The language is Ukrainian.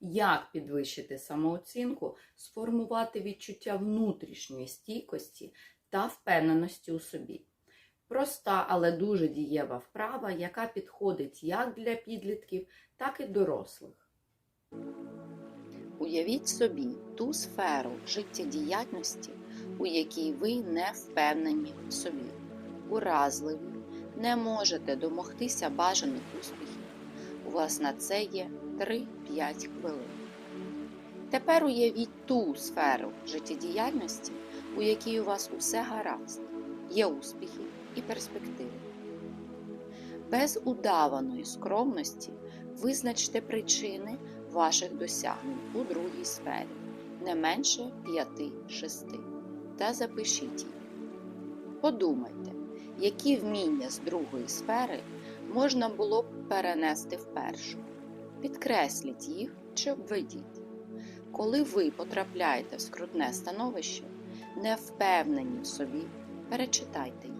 як підвищити самооцінку, сформувати відчуття внутрішньої стійкості та впевненості у собі. Проста, але дуже дієва вправа, яка підходить як для підлітків, так і дорослих. Уявіть собі ту сферу життєдіяльності, у якій ви не впевнені в собі, уразливі, не можете домогтися бажаних успіхів. У вас на це є 3-5 хвилин. Тепер уявіть ту сферу життєдіяльності, у якій у вас усе гаразд, є успіхи і перспективи. Без удаваної скромності визначте причини ваших досягнень у другій сфері, не менше 5-6, та запишіть їх. Подумайте, які вміння з другої сфери можна було б перенести в першу. Підкресліть їх чи обведіть. Коли ви потрапляєте в скрутне становище, не впевнені в собі, перечитайте їх.